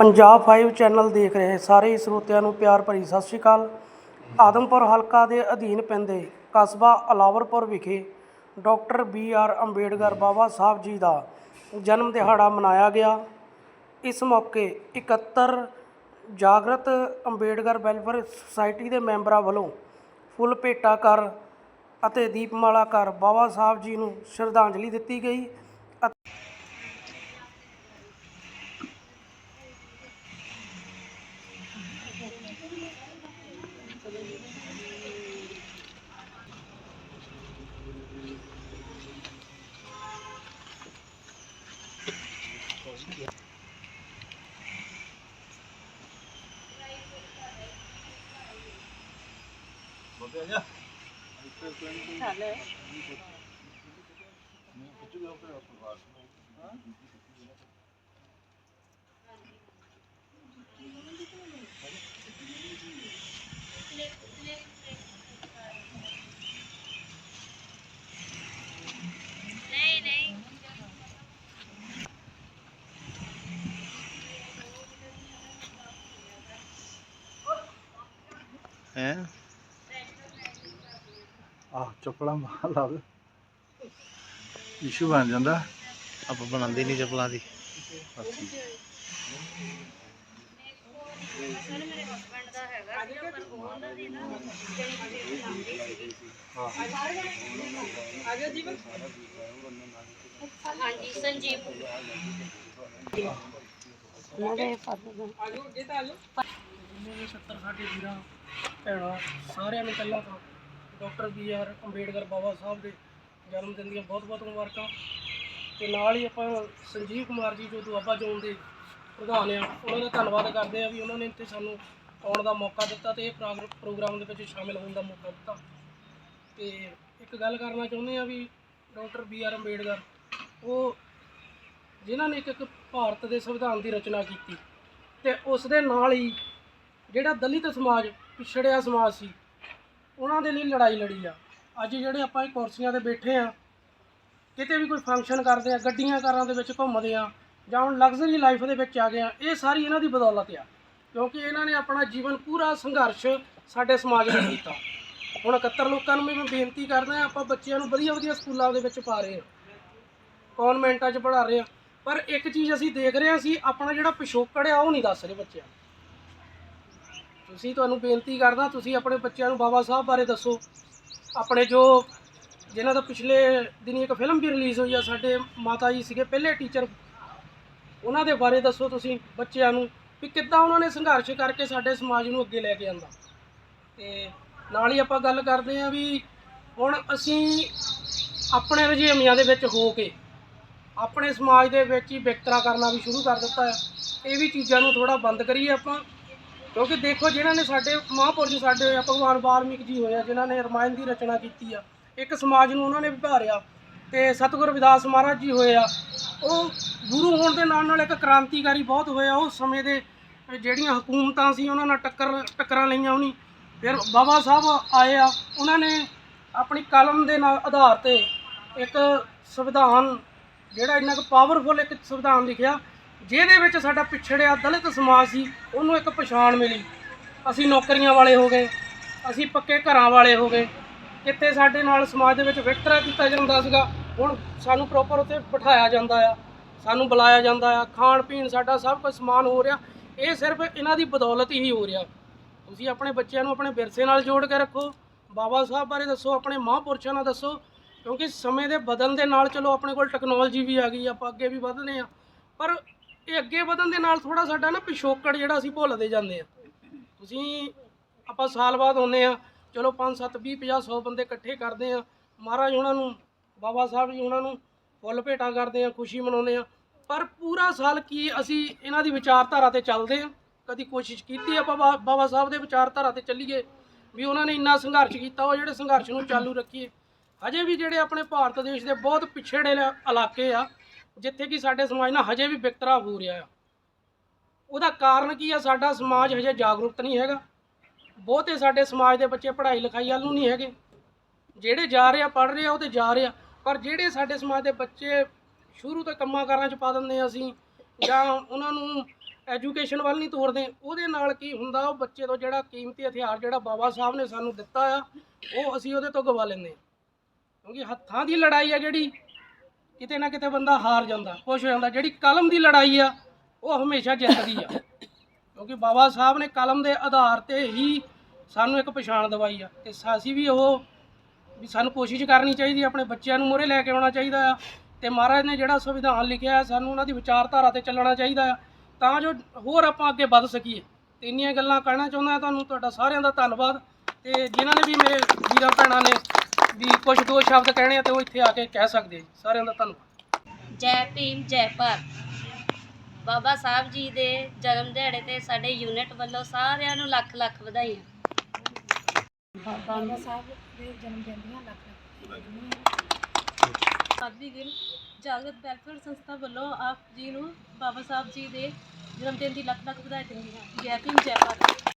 Punjab 5 channel ਦੇਖ ਰਹੇ ਸਾਰੇ ਸਰੋਤਿਆਂ ਨੂੰ ਪਿਆਰ ਭਰੀ ਸਤਿ ਸ਼੍ਰੀ ਅਕਾਲ। ਆਦਮਪੁਰ ਹਲਕਾ ਦੇ ਅਧੀਨ ਪੈਂਦੇ ਕਸਬਾ ਅਲਾਵਰਪੁਰ ਵਿਖੇ doctor B R Ambedkar Baba Sahib ji ਦਾ ਜਨਮ ਦਿਹਾੜਾ ਮਨਾਇਆ ਗਿਆ। ਇਸ ਮੌਕੇ 71 ਜਾਗਰਤ ਅੰਬੇਡਕਰ ਵੈਲਫੇਅਰ ਸੁਸਾਇਟੀ ਦੇ ਮੈਂਬਰਾਂ ਵੱਲੋਂ ਫੁੱਲ ਭੇਟਾ ਕਰ ਅਤੇ ਦੀਪਮਾਲਾ ਕਰ ਬਾਬਾ ਸਾਹਿਬ ਜੀ ਨੂੰ ਸ਼ਰਧਾਂਜਲੀ ਦਿੱਤੀ ਗਈ। ਅਤੇ ਹੈ ਆਹ ਚੱਪਲਾਂ ਮਾਰ ਲਾ ਦੇ। ਇਸ਼ੂ ਬਣ ਜਾਂਦਾ। ਆਪਾਂ ਬਣਾਉਂਦੇ ਨਹੀਂ ਚੱਪਲਾਂ ਦੀ। ਅੱਛਾ ਹਾਂਜੀ ਸੰਜੀਵ ਜਿੰਨੇ ਵੀ 70 ਸਾਡੇ ਵੀਰਾਂ ਭੈਣਾਂ ਸਾਰਿਆਂ ਨੂੰ ਪਹਿਲਾਂ ਤਾਂ doctor B R Ambedkar Baba Sahib ਦੇ ਜਨਮ ਦਿਨ ਦੀਆਂ ਬਹੁਤ ਬਹੁਤ ਮੁਬਾਰਕਾਂ। ਤੇ ਨਾਲ ਹੀ ਆਪਾਂ ਸੰਜੀਵ ਕੁਮਾਰ ਜੀ ਜੋ ਦੁਆਬਾ ਜ਼ੋਨ ਦੇ ਪ੍ਰਧਾਨ ਆ, ਉਹਨਾਂ ਦਾ ਧੰਨਵਾਦ ਕਰਦੇ ਆ ਵੀ ਉਹਨਾਂ ਨੇ ਇੱਥੇ ਸਾਨੂੰ ਆਉਣ ਦਾ ਮੌਕਾ ਦਿੱਤਾ ਤੇ ਇਹ ਪ੍ਰੋਗਰਾਮ ਦੇ ਵਿੱਚ ਸ਼ਾਮਿਲ ਹੋਣ ਦਾ ਮੌਕਾ ਦਿੱਤਾ। ਤੇ ਇੱਕ ਗੱਲ ਕਰਨਾ ਚਾਹੁੰਦੇ ਆ ਵੀ ਡਾਕਟਰ ਬੀ ਆਰ ਅੰਬੇਡਕਰ, ਉਹ ਜਿਨ੍ਹਾਂ ਨੇ ਇੱਕ ਇੱਕ ਭਾਰਤ ਦੇ ਸੰਵਿਧਾਨ ਦੀ ਰਚਨਾ ਕੀਤੀ ਤੇ ਉਸ ਦੇ ਨਾਲ ਹੀ ਜਿਹੜਾ ਦਲਿਤ ਸਮਾਜ, ਪਿਛੜਿਆ ਸਮਾਜ ਸੀ ਉਹਨਾਂ ਦੇ ਲਈ ਲੜਾਈ ਲੜੀ ਆ। ਅੱਜ ਜਿਹੜੇ ਆਪਾਂ ਇਹ ਕੁਰਸੀਆਂ ਤੇ ਬੈਠੇ ਆ, ਕਿਤੇ ਵੀ ਕੋਈ ਫੰਕਸ਼ਨ ਕਰਦੇ ਆ, ਗੱਡੀਆਂ ਕਾਰਾਂ ਦੇ ਵਿੱਚ ਘੁੰਮਦੇ ਆ, ਜਾਂ ਹੁਣ ਲਗਜ਼ਰੀ ਲਾਈਫ ਦੇ ਵਿੱਚ ਆ ਗਏ ਆ, ਇਹ ਸਾਰੀ ਇਹਨਾਂ ਦੀ ਬਦੌਲਤ ਆ। ਕਿਉਂਕਿ ਇਹਨਾਂ ਨੇ ਆਪਣਾ ਜੀਵਨ ਪੂਰਾ ਸੰਘਰਸ਼ ਸਾਡੇ ਸਮਾਜ ਲਈ ਕੀਤਾ। ਹੁਣ 71 ਲੋਕਾਂ ਨੂੰ ਵੀ ਮੈਂ ਬੇਨਤੀ ਕਰਦਾ ਆਪਾਂ ਬੱਚਿਆਂ ਨੂੰ ਵਧੀਆ ਵਧੀਆ ਸਕੂਲਾਂ ਦੇ ਵਿੱਚ ਪਾ ਰਹੇ ਹਾਂ ਕਨਵੈਂਟਾਂ 'ਚ ਪੜ੍ਹਾ ਰਹੇ ਹਾਂ ਪਰ ਇੱਕ ਚੀਜ਼ ਅਸੀਂ ਦੇਖ ਰਹੇ ਹਾਂ ਸੀ ਆਪਣਾ ਜਿਹੜਾ ਪਿਛੋਕੜ ਆ, ਉਹ ਨਹੀਂ ਦੱਸ ਰਹੇ ਬੱਚਿਆਂ ਨੂੰ। ਤੁਸੀਂ ਤੁਹਾਨੂੰ ਬੇਨਤੀ ਕਰਦਾ, ਤੁਸੀਂ ਆਪਣੇ ਬੱਚਿਆਂ ਨੂੰ ਬਾਬਾ ਸਾਹਿਬ ਬਾਰੇ ਦੱਸੋ। ਆਪਣੇ ਜੋ ਜਿਨ੍ਹਾਂ ਦਾ ਪਿਛਲੇ ਦਿਨੀ ਇੱਕ ਫਿਲਮ ਵੀ ਰਿਲੀਜ਼ ਹੋਈ ਆ, ਸਾਡੇ ਮਾਤਾ ਜੀ ਸੀਗੇ, ਪਹਿਲੇ ਟੀਚਰ ਉਹਨਾਂ ਦੇ ਬਾਰੇ ਦੱਸੋ ਤੁਸੀਂ ਬੱਚਿਆਂ ਨੂੰ ਵੀ ਕਿੱਦਾਂ ਉਹਨਾਂ ਨੇ ਸੰਘਰਸ਼ ਕਰਕੇ ਸਾਡੇ ਸਮਾਜ ਨੂੰ ਅੱਗੇ ਲੈ ਕੇ ਆਂਦਾ। ਤੇ ਨਾਲ ਹੀ ਆਪਾਂ ਗੱਲ ਕਰਦੇ ਆਂ ਵੀ ਹੁਣ ਅਸੀਂ ਆਪਣੇ ਰੁਝੇਵਿਆਂ ਦੇ ਵਿੱਚ ਹੋ ਕੇ ਆਪਣੇ ਸਮਾਜ ਦੇ ਵਿੱਚ ਹੀ ਵਿਤਕਰਾ ਕਰਨਾ ਵੀ ਸ਼ੁਰੂ ਕਰ ਦਿੱਤਾ ਹੈ। ਇਹ ਵੀ ਚੀਜ਼ਾਂ ਨੂੰ ਥੋੜਾ ਬੰਦ ਕਰੀਏ ਆਪਾਂ। ਕਿਉਂਕਿ ਦੇਖੋ ਜਿਨ੍ਹਾਂ ਨੇ ਸਾਡੇ ਮਹਾਂਪੁਰਸ਼ ਸਾਡੇ ਆ, ਭਗਵਾਨ ਵਾਲਮੀਕ ਜੀ ਹੋਏ ਆ, ਜਿਨ੍ਹਾਂ ਨੇ ਰਮਾਇਣ ਦੀ ਰਚਨਾ ਕੀਤੀ ਆ। ਇੱਕ ਸਮਾਜ ਨੂੰ ਉਹਨਾਂ ਨੇ ਵਿਭਾਰਿਆ ਤੇ ਸਤਿਗੁਰ ਰਵਿਦਾਸ ਮਹਾਰਾਜ ਜੀ ਹੋਏ ਆ। ਉਹ ਗੁਰੂ ਹੋਣ ਦੇ ਨਾਲ ਨਾਲ ਇੱਕ ਕ੍ਰਾਂਤੀਕਾਰੀ ਬਹੁਤ ਹੋਇਆ ਉਹ ਸਮੇਂ ਦੇ ਜਿਹੜੀਆਂ ਹਕੂਮਤਾਂ ਸੀ, ਉਹਨਾਂ ਨਾਲ ਟੱਕਰ, ਟੱਕਰਾਂ ਲਈਆਂ ਉਹਨੀ। ਫਿਰ ਬਾਬਾ ਸਾਹਿਬ ਆਏ ਆ। ਉਹਨਾਂ ਨੇ ਆਪਣੀ ਕਲਮ ਦੇ ਨਾਲ ਆਧਾਰ ਤੇ ਇੱਕ ਸੰਵਿਧਾਨ, ਜਿਹੜਾ ਇੰਨਾ ਕੁ ਪਾਵਰਫੁਲ ਇੱਕ ਸੰਵਿਧਾਨ ਲਿਖਿਆ। ਜਿਹਦੇ ਵਿੱਚ ਸਾਡਾ ਪਿਛੜਿਆ ਦਲਿਤ ਸਮਾਜ ਸੀ, ਉਹਨੂੰ ਇੱਕ ਪਛਾਣ ਮਿਲੀ। ਅਸੀਂ ਨੌਕਰੀਆਂ ਵਾਲੇ ਹੋ ਗਏ, ਅਸੀਂ ਪੱਕੇ ਘਰਾਂ ਵਾਲੇ ਹੋ ਗਏ। ਕਿੱਥੇ ਸਾਡੇ ਨਾਲ ਸਮਾਜ ਦੇ ਵਿੱਚ ਵਿਤਕਰਾ ਕੀਤਾ ਜਾਂਦਾ ਸੀਗਾ। ਹੁਣ ਸਾਨੂੰ ਪ੍ਰੋਪਰ ਉੱਥੇ ਬਿਠਾਇਆ ਜਾਂਦਾ ਆ, ਸਾਨੂੰ ਬੁਲਾਇਆ ਜਾਂਦਾ ਆ। ਖਾਣ ਪੀਣ ਸਾਡਾ ਸਭ ਕੁਝ ਸਮਾਨ ਹੋ ਰਿਹਾ। ਇਹ ਸਿਰਫ ਇਹਨਾਂ ਦੀ ਬਦੌਲਤ ਹੀ ਹੋ ਰਿਹਾ। ਤੁਸੀਂ ਆਪਣੇ ਬੱਚਿਆਂ ਨੂੰ ਆਪਣੇ ਵਿਰਸੇ ਨਾਲ ਜੋੜ ਕੇ ਰੱਖੋ। ਬਾਬਾ ਸਾਹਿਬ ਬਾਰੇ ਦੱਸੋ, ਆਪਣੇ ਮਹਾਂਪੁਰਸ਼ਾਂ ਨਾਲ ਦੱਸੋ। ਕਿਉਂਕਿ ਸਮੇਂ ਦੇ ਬਦਲਣ ਦੇ ਨਾਲ, ਚਲੋ ਆਪਣੇ ਕੋਲ ਟੈਕਨੋਲੋਜੀ ਵੀ ਆ ਗਈ, ਆਪਾਂ ਅੱਗੇ ਵੀ ਵਧਨੇ ਆ ਪਰ ਇਹ ਅੱਗੇ ਵਧਣ ਦੇ ਨਾਲ ਥੋੜਾ ਸਾਡਾ ਨਾ ਪਿਛੋਕੜ ਜਿਹੜਾ ਅਸੀਂ ਭੁੱਲਦੇ ਜਾਂਦੇ ਆ ਤੁਸੀਂ ਆਪਾਂ ਸਾਲ ਬਾਅਦ ਆਉਂਦੇ ਆ ਚਲੋ 5 7 20 50 100 ਬੰਦੇ ਇਕੱਠੇ ਕਰਦੇ ਆ ਮਹਾਰਾਜ ਉਹਨਾਂ ਨੂੰ, ਬਾਬਾ ਸਾਹਿਬ ਜੀ ਉਹਨਾਂ ਨੂੰ ਫੁੱਲ ਭੇਟਾ ਕਰਦੇ ਆ ਖੁਸ਼ੀ ਮਨਾਉਂਦੇ ਆ ਪਰ ਪੂਰਾ ਸਾਲ ਕੀ ਅਸੀਂ ਇਹਨਾਂ ਦੀ ਵਿਚਾਰਧਾਰਾ ਤੇ ਚੱਲਦੇ ਆ ਕਦੀ ਕੋਸ਼ਿਸ਼ ਕੀਤੀ ਆਪਾਂ ਬਾ- ਬਾਬਾ ਸਾਹਿਬ ਦੇ ਵਿਚਾਰਧਾਰਾ ਤੇ ਚੱਲੀਏ, ਵੀ ਉਹਨਾਂ ਨੇ ਇੰਨਾ ਸੰਘਰਸ਼ ਕੀਤਾ, ਉਹ ਜਿਹੜੇ ਸੰਘਰਸ਼ ਨੂੰ ਚਾਲੂ ਰੱਖੀਏ। ਹਜੇ ਵੀ ਜਿਹੜੇ ਆਪਣੇ ਭਾਰਤ ਦੇਸ਼ ਦੇ ਬਹੁਤ ਪਿਛੜੇ ਇਲਾ- ਇਲਾਕੇ ਆ ਜਿੱਥੇ ਕਿ ਸਾਡੇ ਸਮਾਜ ਨਾਲ ਹਜੇ ਵੀ ਵਿਤਕਰਾ ਹੋ ਰਿਹਾ ਆ। ਉਹਦਾ ਕਾਰਨ ਕੀ ਆ? ਸਾਡਾ ਸਮਾਜ ਹਜੇ ਜਾਗਰੂਕਤ ਨਹੀਂ ਹੈਗਾ। ਬਹੁਤੇ ਸਾਡੇ ਸਮਾਜ ਦੇ ਬੱਚੇ ਪੜ੍ਹਾਈ ਲਿਖਾਈ ਵੱਲ ਨੂੰ ਨਹੀਂ ਹੈਗੇ। ਜਿਹੜੇ ਜਾ ਰਹੇ ਆ, ਪੜ੍ਹ ਰਹੇ ਆ, ਉਹ ਤੇ ਜਾ ਰਹੇ ਆ। ਪਰ ਜਿਹੜੇ ਸਾਡੇ ਸਮਾਜ ਦੇ ਬੱਚੇ ਸ਼ੁਰੂ ਤੋਂ ਕੰਮਾਂ ਕਾਰਾਂ 'ਚ ਪਾ ਦਿੰਦੇ ਆ ਅਸੀਂ, ਜਾਂ ਉਹਨਾਂ ਨੂੰ ਐਜੂਕੇਸ਼ਨ ਵੱਲ ਨਹੀਂ ਤੋਰਦੇ, ਉਹਦੇ ਨਾਲ ਕੀ ਹੁੰਦਾ? ਉਹ ਬੱਚੇ ਤੋਂ ਜਿਹੜਾ ਕੀਮਤੀ ਹਥਿਆਰ ਜਿਹੜਾ ਬਾਬਾ ਸਾਹਿਬ ਨੇ ਸਾਨੂੰ ਦਿੱਤਾ ਆ, ਉਹ ਅਸੀਂ ਉਹਦੇ ਤੋਂ ਗਵਾ ਲੈਂਦੇ ਕਿਉਂਕਿ ਹੱਥਾਂ ਦੀ ਲੜਾਈ ਆ ਜਿਹੜੀ ਕਿਤੇ ਨਾ ਕਿਤੇ ਬੰਦਾ ਹਾਰ ਜਾਂਦਾ, ਖੁਸ਼ ਹੋ ਜਾਂਦਾ। ਜਿਹੜੀ ਕਲਮ ਦੀ ਲੜਾਈ ਆ, ਉਹ ਹਮੇਸ਼ਾ ਜਿੱਤਦੀ ਆ। ਕਿਉਂਕਿ ਬਾਬਾ ਸਾਹਿਬ ਨੇ ਕਲਮ ਦੇ ਆਧਾਰ ਤੇ ਹੀ ਸਾਨੂੰ ਇੱਕ ਪਛਾਣ ਦਵਾਈ ਆ। ਤੇ ਅਸੀਂ ਵੀ ਉਹ ਵੀ ਸਾਨੂੰ ਕੋਸ਼ਿਸ਼ ਕਰਨੀ ਚਾਹੀਦੀ ਆਪਣੇ ਬੱਚਿਆਂ ਨੂੰ ਮੂਹਰੇ ਲੈ ਕੇ ਆਉਣਾ ਚਾਹੀਦਾ ਆ। ਤੇ ਮਹਾਰਾਜ ਨੇ ਜਿਹੜਾ ਸੰਵਿਧਾਨ ਲਿਖਿਆ ਹੈ ਸਾਨੂੰ ਉਹਨਾਂ ਦੀ ਵਿਚਾਰਧਾਰਾ ਤੇ ਚੱਲਣਾ ਚਾਹੀਦਾ ਆ। ਤਾਂ ਜੋ ਹੋਰ ਆਪਾਂ ਅੱਗੇ ਵੱਧ ਸਕੀਏ। ਤੇ ਇੰਨੀਆਂ ਗੱਲਾਂ ਕਹਿਣਾ ਚਾਹੁੰਦਾ ਤੁਹਾਨੂੰ, ਤੁਹਾਡਾ ਸਾਰਿਆਂ ਦਾ ਧੰਨਵਾਦ। ਤੇ ਜਿਨ੍ਹਾਂ ਨੇ ਵੀ ਮੇਰੇ ਵੀਰਾਂ ਭੈਣਾਂ ਨੇ ਵੀ ਕੁਝ ਦੋ ਸ਼ਬਦ ਕਹਿਣੇ ਆ ਤੇ ਉਹ ਇੱਥੇ ਆ ਕੇ ਕਹਿ ਸਕਦੇ ਆ ਜੀ। ਸਾਰਿਆਂ ਦਾ ਧੰਨਵਾਦ। ਜੈ ਭੀਮ ਜੈ ਭਾਰਤ। ਬਾਬਾ ਸਾਹਿਬ ਜੀ ਦੇ ਜਨਮ ਦਿਹਾੜੇ ਤੇ ਸਾਡੇ ਯੂਨਿਟ ਵੱਲੋਂ ਸਾਰਿਆਂ ਨੂੰ ਲੱਖ ਲੱਖ ਵਧਾਈਆਂ। ਬਾਬਾ ਸਾਹਿਬ ਦੇ ਜਨਮ ਦਿਨ ਦੀਆਂ ਲੱਖ ਸਾਧਵੀ ਗਿੱਲ ਜਾਗਰਤ ਵੈਲਫੇਅਰ ਸੰਸਥਾ ਵੱਲੋਂ ਆਪ ਜੀ ਨੂੰ ਬਾਬਾ ਸਾਹਿਬ ਜੀ ਦੇ ਜਨਮ ਦਿਨ ਦੀ ਲੱਖ ਲੱਖ ਵਧਾਈ ਦਿੰਦੀ ਹਾਂ। ਜੈ ਭੀਮ ਜੈ ਭਾਰਤ।